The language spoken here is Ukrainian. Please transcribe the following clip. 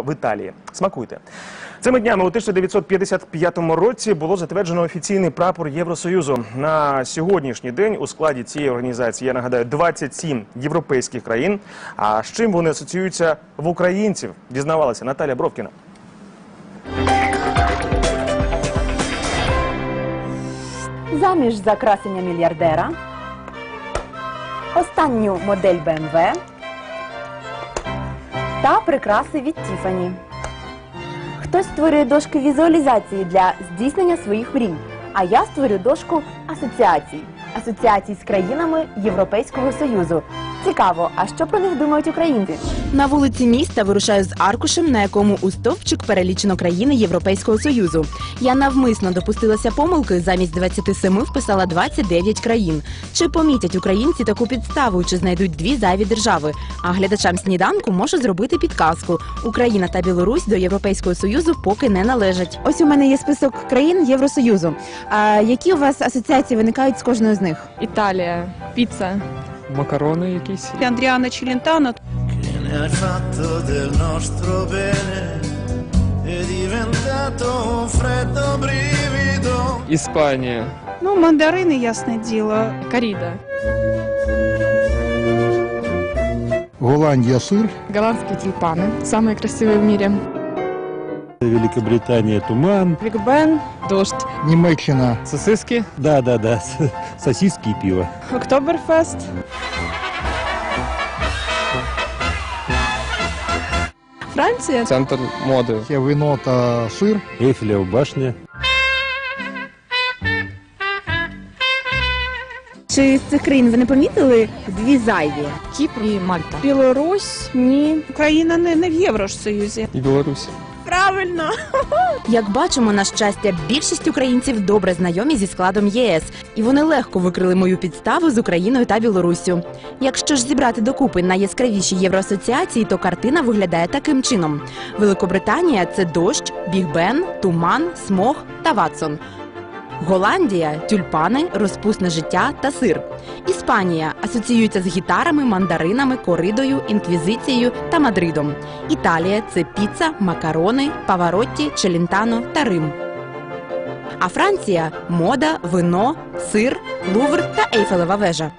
в Італії. Смакуйте. Цими днями у 1955 році було затверджено офіційний прапор Євросоюзу. На сьогоднішній день у складі цієї організації, я нагадаю, 27 європейських країн. А з чим вони асоціюються в українців? Дізнавалася Наталя Бровкіна. заміж за красення мільярдера, останню модель BMW та прикраси від Тіфані. Хтось створює дошки візуалізації для здійснення своїх мрій, а я створю дошку асоціацій. Асоціацій з країнами Європейського Союзу. Цікаво, а що про них думають українці? На вулиці міста вирушаю з аркушем, на якому у стовпчик перелічено країни Європейського союзу. Я навмисно допустилася помилки, замість 27 вписала 29 країн. Чи помітять українці таку підставу, чи знайдуть дві зайві держави? А глядачам сніданку можу зробити підказку: Україна та Білорусь до Європейського союзу поки не належать. Ось у мене є список країн Євросоюзу. А які у вас асоціації виникають з кожною з них? Італія, піца. Макарони якісь. Andriana Cilentano che ne hai fatto del nostro bene è diventato un freddo brivido Іспанія. Ну, мандарини, ясне діло. Каріда. Голландия сыр, Голландські тюльпани. Самые красивые в мире. Великобритания туман. Биг Бен. Дождь. Немеччина, Сосиски. Да, да, да. Сосиски и пиво. Октоберфест. Франція. Центр моди. все вино та сыр, Эйфелева башня. Чи з цих країн ви не помітили дві зайві? Кіпр і Мальта. Білорусь, ні. Україна не, не в Євросоюзі. І Білорусь. Правильно. Як бачимо, на щастя, більшість українців добре знайомі зі складом ЄС, і вони легко викрили мою підставу з Україною та Білоруссю. Якщо ж зібрати докупи найяскравіші євроасоціації, то картина виглядає таким чином: Великобританія це дощ, Біг Бен, туман, смог та Ватсон. Голландія тюльпани, розпусне життя та сир. Іспанія асоціюється з гітарами, мандаринами, коридою, інквізицією та Мадридом. Італія це піца, макарони, паваротті, челінтано та Рим. А Франція мода, вино, сир, лувр та Ейфелева вежа.